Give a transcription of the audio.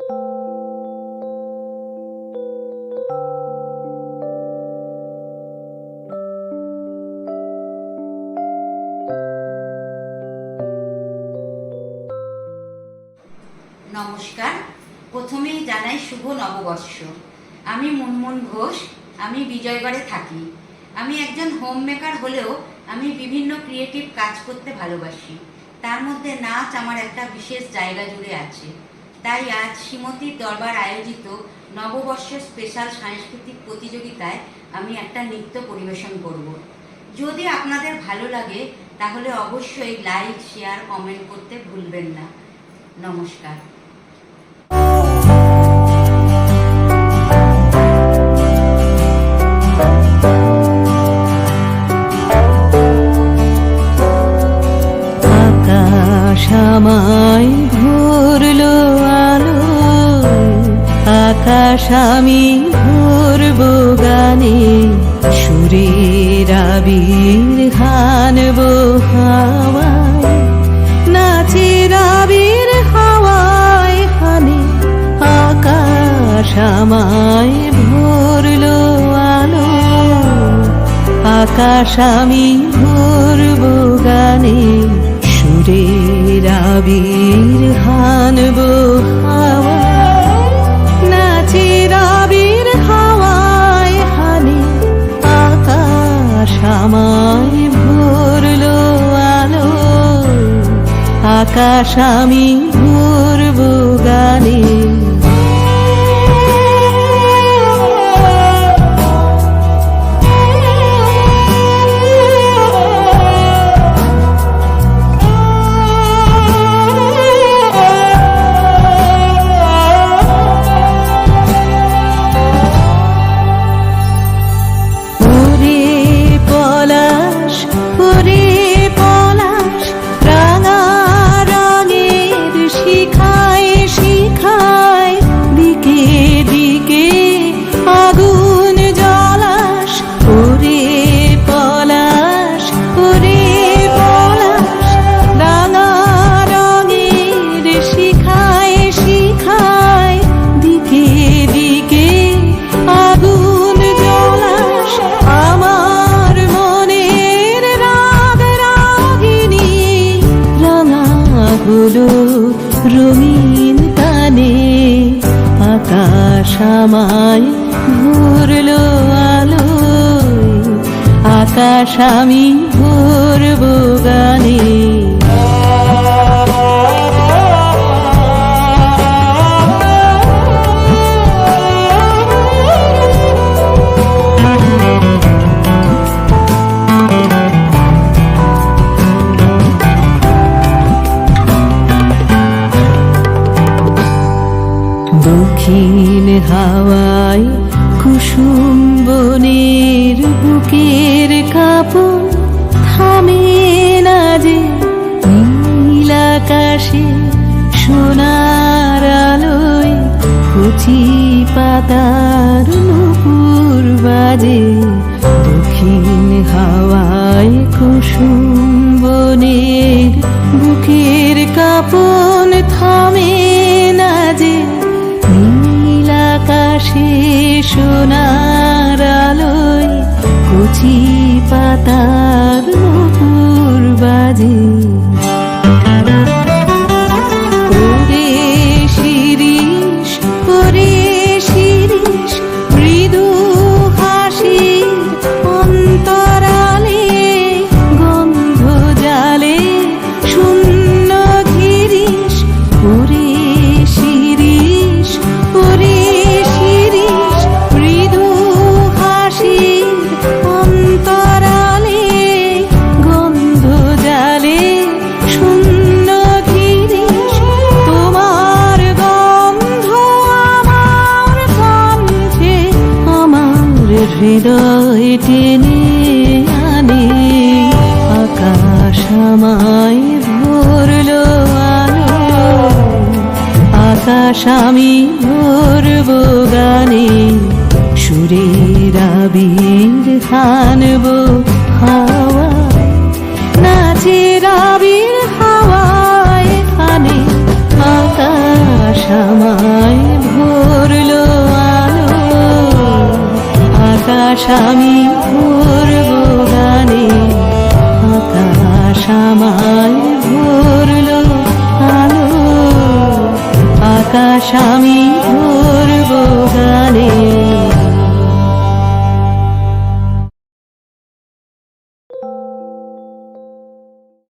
নমস্কার। প্রথমেই জানাই শুভ নববর্ষ। আমি মুনমুন ঘোষ, আমি বিজয়গড়ে থাকি। আমি একজন হোম মেকার হলেও আমি বিভিন্ন ক্রিয়েটিভ কাজ করতে ভালোবাসি। তার মধ্যে নাচ আমার একটা বিশেষ জায়গা জুড়ে আছে। তাই আজ শ্রীমতীর দরবার আয়োজিত নববর্ষ স্পেশাল সাংস্কৃতিক প্রতিযোগিতায় আমি একটা নৃত্য পরিবেশন করব। যদি আপনাদের ভালো লাগে, তাহলে অবশ্যই লাইক শেয়ার কমেন্ট করতে ভুলবেন না। নমস্কার। আমি ভরব গানে, সুরের আবির হানব হাওয়ায়। নাচের আবির হাওয়ায় হানে, আকাশ আমায় ভরলো আলো। আকাশ আমি ভরব গানে, সুরের আবির হানব আকাশ আমি ভরব গানে। হলো রঙিন কানে আকাশ আমায় আলো আকাশ আমি ভরব গানে। দক্ষিণ হাওয়ায় কুসুম বনের বুকের কাপড় থামে না যে নীল আকাশে সোনার আলোয় কচি পাতার নুপুর বাজে। দক্ষিণ হাওয়ায় কুসুম বনের বুকের কাপন থামে আকাশে সোনার আলোয় পাতা পাতার হৃদয় টেনে আনে, আকাশ আমায় ভরল আলো। আকাশ আমি ভরব গানে, সুরের আবির হানব হাওয়া। আকাশ আমি ভরব গানে। আকাশ আমায় ভরল আলো। আকাশ আমি ভরব গানে।